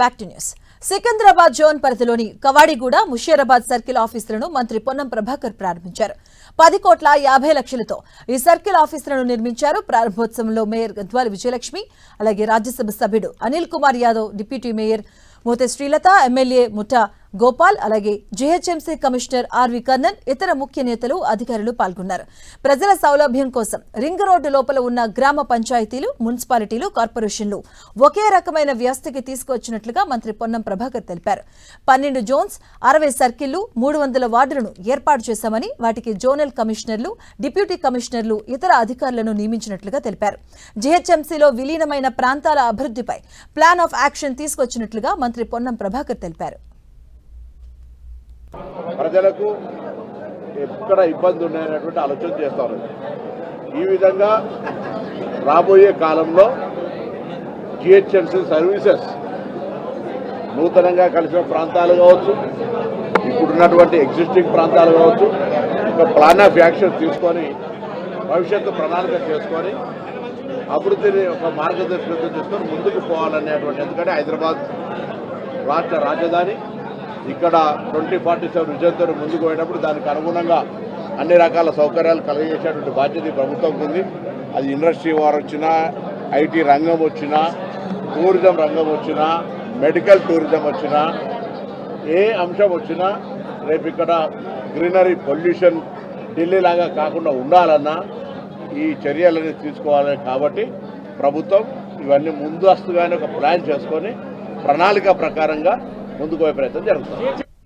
Back to news Secunderabad zone పరిధిలోని Kavadiguda Musheerabad circle ఆఫీసులను మంత్రి పొన్నం ప్రభాకర్ ప్రారంభించారు. పది కోట్ల యాభై లక్షలతో ఈ సర్కిల్ ఆఫీసులను నిర్మించారు ప్రారంభోత్సవంలో మేయర్ గద్వాల విజయలక్ష్మి అలాగే రాజ్యసభ సభ్యుడు Anil Kumar Yadav deputy mayor Mothe Srilatha MLA Mutha Gopal అలాగే జీహెచ్ఎంసీ కమిషనర్ ఆర్వి కర్ణన్ ఇతర ముఖ్య నేతలు అధికారులు పాల్గొన్నారు. ప్రజల సౌలభ్యం కోసం రింగ్ రోడ్డు లోపల ఉన్న గ్రామ పంచాయతీలు మున్సిపాలిటీలు కార్పొరేషన్లు ఒకే రకమైన వ్యవస్థకి తీసుకొచ్చినట్లుగా మంత్రి పొన్నం ప్రభాకర్ తెలిపారు. పన్నెండు జోన్స్ అరవై సర్కిళ్ళు మూడు వందల వార్డులను ఏర్పాటు చేశామని వాటికి జోనల్ కమిషనర్లు డిప్యూటీ కమిషనర్లు ఇతర అధికారులను నియమించినట్లుగా తెలిపారు. జీహెచ్ఎంసీలో విలీనమైన ప్రాంతాల అభివృద్ధిపై ప్లాన్ ఆఫ్ యాక్షన్ తీసుకొచ్చినట్లుగా మంత్రి పొన్నం ప్రభాకర్ తెలిపారు. ప్రజలకు ఎక్కడ ఇబ్బంది ఉన్నాయనేటువంటి ఆలోచన చేస్తారు. ఈ విధంగా రాబోయే కాలంలో జిహెచ్ఎంసీ సర్వీసెస్ నూతనంగా కలిసిన ప్రాంతాలు కావచ్చు ఇప్పుడున్నటువంటి ఎగ్జిస్టింగ్ ప్రాంతాలు కావచ్చు ఒక ప్లాన్ ఆఫ్ యాక్షన్ తీసుకొని భవిష్యత్తు ప్రణాళిక చేసుకొని అభివృద్ధిని ఒక మార్గదర్శకత్వం చేసుకొని ముందుకు పోవాలనేటువంటి ఎందుకంటే హైదరాబాద్ రాష్ట్ర రాజధాని. ఇక్కడ ట్వంటీ ఫార్టీ సెవెన్ విజయంతో ముందుకు పోయినప్పుడు దానికి అనుగుణంగా అన్ని రకాల సౌకర్యాలు కలిగజేసేటువంటి బాధ్యత ప్రభుత్వం ఉంది. అది ఇండస్ట్రీ వారు వచ్చినా ఐటీ రంగం వచ్చినా టూరిజం రంగం వచ్చినా మెడికల్ టూరిజం వచ్చినా ఏ అంశం వచ్చినా రేపు ఇక్కడ గ్రీనరీ పొల్యూషన్ ఢిల్లీ లాగా కాకుండా ఉండాలన్నా ఈ చర్యలన్నీ తీసుకోవాలి కాబట్టి ప్రభుత్వం ఇవన్నీ ముందస్తుగానే ఒక ప్లాన్ చేసుకొని ప్రణాళిక ప్రకారంగా ముందుకు పోయే ప్రయత్నం జరుగుతుంది